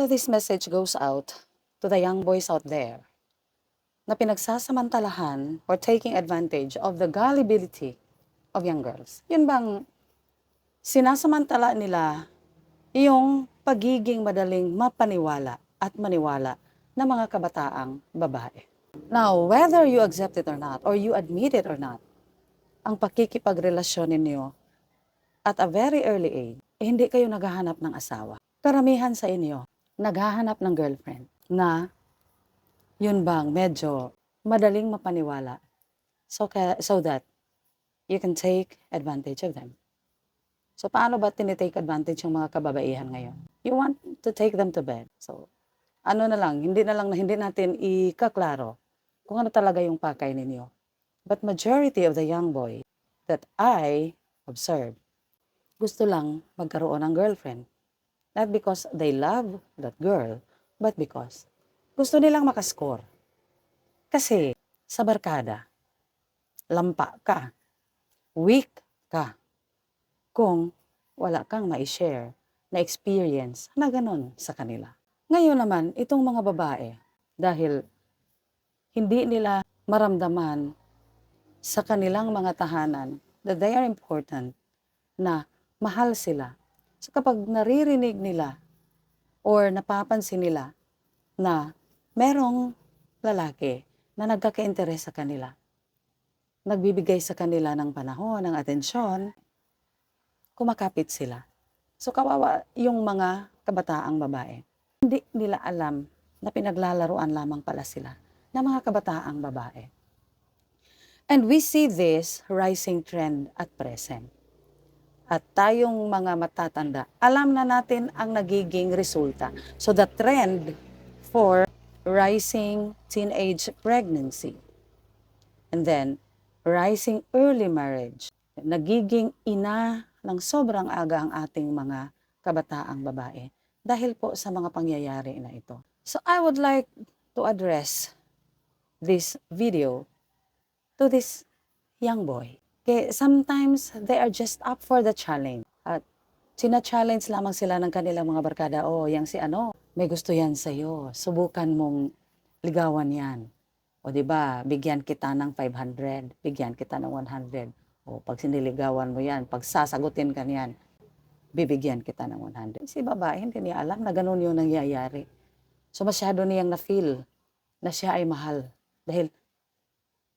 So this message goes out to the young boys out there na pinagsasamantalahan or taking advantage of the gullibility of young girls. Yun bang sinasamantala nila yung pagiging madaling mapaniwala at maniwala ng mga kabataang babae. Now, whether you accept it or not, or you admit it or not, ang pakikipagrelasyon ninyo at a very early age, eh, hindi kayo naghahanap ng asawa. Karamihan sa inyo, naghahanap ng girlfriend na yun bang medyo madaling mapaniwala so, so that you can take advantage of them. So, paano ba tinitake advantage yung mga kababaihan ngayon? You want to take them to bed. So, ano na lang, hindi na lang na hindi natin ikaklaro kung ano talaga yung pakay ninyo. But majority of the young boy that I observe, gusto lang magkaroon ng girlfriend. Not because they love that girl, but because gusto nilang makascore. Kasi sa barkada, lampa ka, weak ka, kung wala kang ma-share na experience na ganun sa kanila. Ngayon naman, itong mga babae, dahil hindi nila maramdaman sa kanilang mga tahanan that they are important, na mahal sila. So kapag naririnig nila or napapansin nila na merong lalaki na nagkaka-interes sa kanila, nagbibigay sa kanila ng panahon, ng atensyon, kumakapit sila. So kawawa yung mga kabataang babae. Hindi nila alam na pinaglalaruan lamang pala sila ng mga kabataang babae. And we see this rising trend at present. At tayong mga matatanda, alam na natin ang nagiging resulta. So the trend for rising teenage pregnancy and then rising early marriage, nagiging ina ng sobrang aga ang ating mga kabataang babae dahil po sa mga pangyayari na ito. So I would like to address this video to this young boy. Sometimes they are just up for the challenge. At sina-challenge lamang sila ng kanilang mga barkada, oh, yang si ano, may gusto yan sa'yo. Subukan mong ligawan yan. O di ba, bigyan kita ng 500, bigyan kita ng 100. O pag siniligawan mo yan, pag sasagutin ka niyan, bibigyan kita ng 100. Si babae, hindi niya alam na ganun yung nangyayari. So masyado niyang na-feel na siya ay mahal. Dahil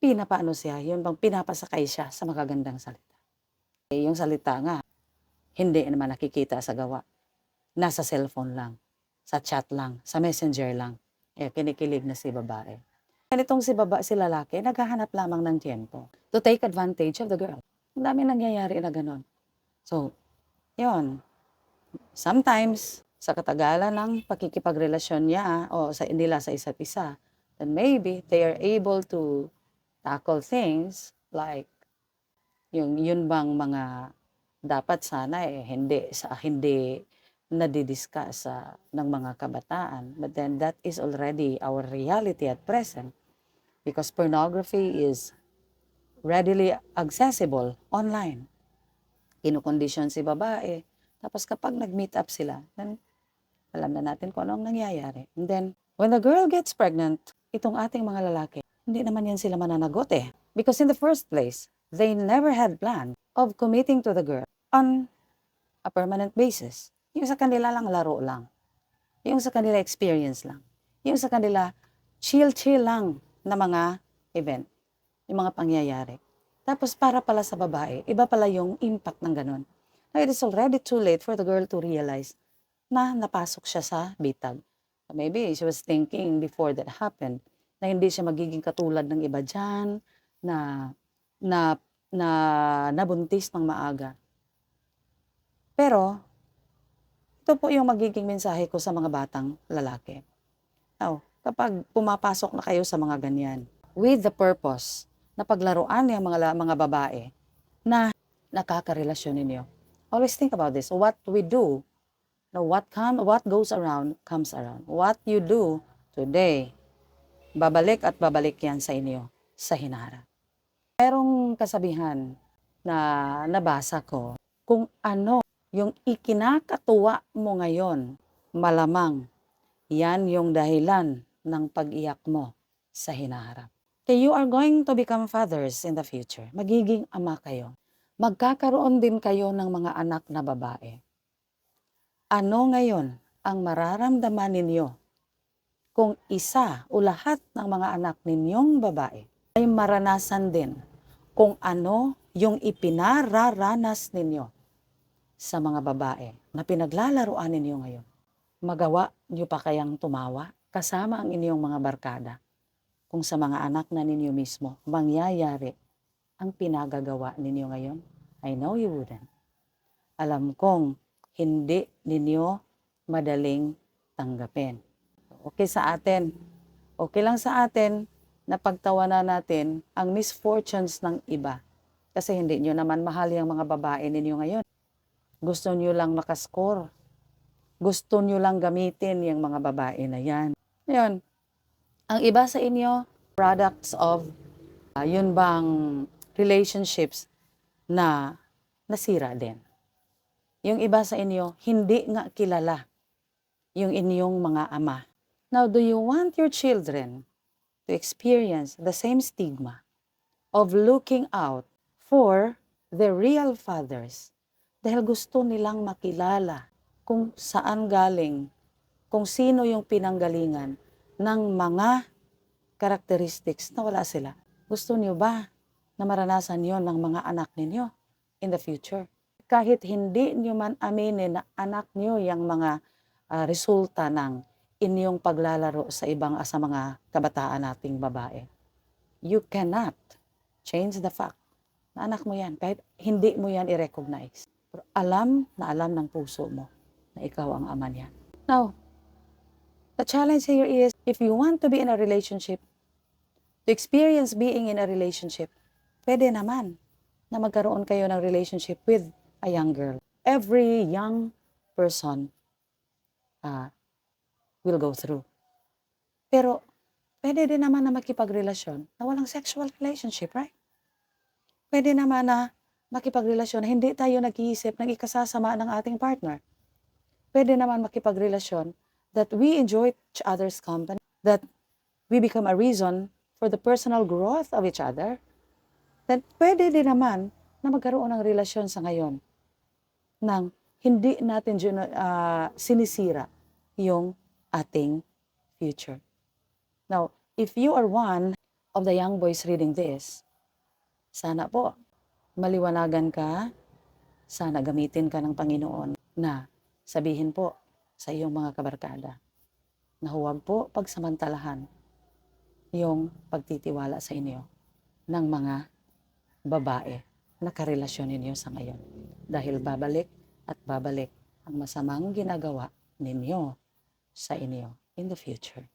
pinapaano siya, yun bang pinapasakay siya sa magagandang salita. Eh, yung salita nga, hindi naman nakikita sa gawa. Nasa cellphone lang, sa chat lang, sa messenger lang. Eh, kinikilig na si babae. Ganitong si baba, si lalaki, naghahanap lamang ng tiempo to take advantage of the girl. Ang dami nangyayari na ganon. So, yun. Sometimes, sa katagalan ng pakikipagrelasyon niya o sa nila sa isa't isa, then maybe they are able to tackle things like yung yun bang mga dapat sana eh hindi sa hindi nadidiscuss sa ng mga kabataan. But then that is already our reality at present because pornography is readily accessible online. Kinukondisyon si babae tapos kapag nag-meet up sila then alam na natin kung anong nangyayari. And then when the girl gets pregnant itong ating mga lalaki hindi naman yan sila mananagot eh. Because in the first place, they never had plan of committing to the girl on a permanent basis. Yung sa kanila lang laro lang. Yung sa kanila experience lang. Yung sa kanila chill-chill lang na mga event. Yung mga pangyayari. Tapos para pala sa babae, iba pala yung impact ng ganun. Now, it is already too late for the girl to realize na napasok siya sa bitag. Maybe she was thinking before that happened na hindi siya magiging katulad ng iba dyan, na, na, na nabuntis ng maaga. Pero, ito po yung magiging mensahe ko sa mga batang lalaki. Now, kapag pumapasok na kayo sa mga ganyan, with the purpose na paglaruan yung mga, mga babae na nakakarelasyon ninyo, always think about this. What we do, no, what, come, what goes around comes around. What you do today babalik at babalik yan sa inyo sa hinara. Merong kasabihan na nabasa ko, kung ano yung ikinakatuwa mo ngayon, malamang Yan yung dahilan ng pag-iyak mo sa hinaharap. Okay, you are going to become fathers in the future. Magiging ama kayo. Magkakaroon din kayo ng mga anak na babae. Ano ngayon ang mararamdaman ninyo kung isa o lahat ng mga anak ninyong babae ay maranasan din kung ano yung ipinararanas ninyo sa mga babae na pinaglalaroan ninyo ngayon. Magawa niyo pa kayang tumawa kasama ang inyong mga barkada kung sa mga anak na ninyo mismo mangyayari ang pinagagawa ninyo ngayon? I know you wouldn't. Alam kong hindi ninyo madaling tanggapin. Okay sa atin. Okay lang sa atin na pagtawanan natin ang misfortunes ng iba. Kasi hindi nyo naman mahal yung mga babae ninyo ngayon. Gusto nyo lang makascore. Gusto nyo lang gamitin yung mga babae na yan. Ngayon, ang iba sa inyo, products of uh, yun bang relationships na nasira din. Yung iba sa inyo, hindi nga kilala yung inyong mga ama. Now, do you want your children to experience the same stigma of looking out for the real fathers dahil gusto nilang makilala kung saan galing, kung sino yung pinanggalingan ng mga characteristics na wala sila. Gusto niyo ba na maranasan yon ng mga anak ninyo in the future? Kahit hindi niyo man aminin na anak niyo yung mga ah, resulta ng inyong paglalaro sa ibang ah, sa mga kabataan nating babae. You cannot change the fact na anak mo yan kahit hindi mo yan i-recognize. Pero alam na alam ng puso mo na ikaw ang ama niya. Now, the challenge here is if you want to be in a relationship, to experience being in a relationship, pwede naman na magkaroon kayo ng relationship with a young girl. Every young person uh, will go through. Pero pwede din naman na makipagrelasyon na walang sexual relationship, right? Pwede naman na makipagrelasyon na hindi tayo nag-iisip ng ikasasama ng ating partner. Pwede naman makipagrelasyon that we enjoy each other's company, that we become a reason for the personal growth of each other, then pwede din naman na magkaroon ng relasyon sa ngayon nang hindi natin ah, sinisira yung ating future. Now, if you are one of the young boys reading this, sana po maliwanagan ka, sana gamitin ka ng Panginoon na sabihin po sa iyong mga kabarkada na huwag po pagsamantalahan yung pagtitiwala sa inyo ng mga babae na karelasyon ninyo sa ngayon. Dahil babalik at babalik ang masamang ginagawa ninyo sa inyo in the future.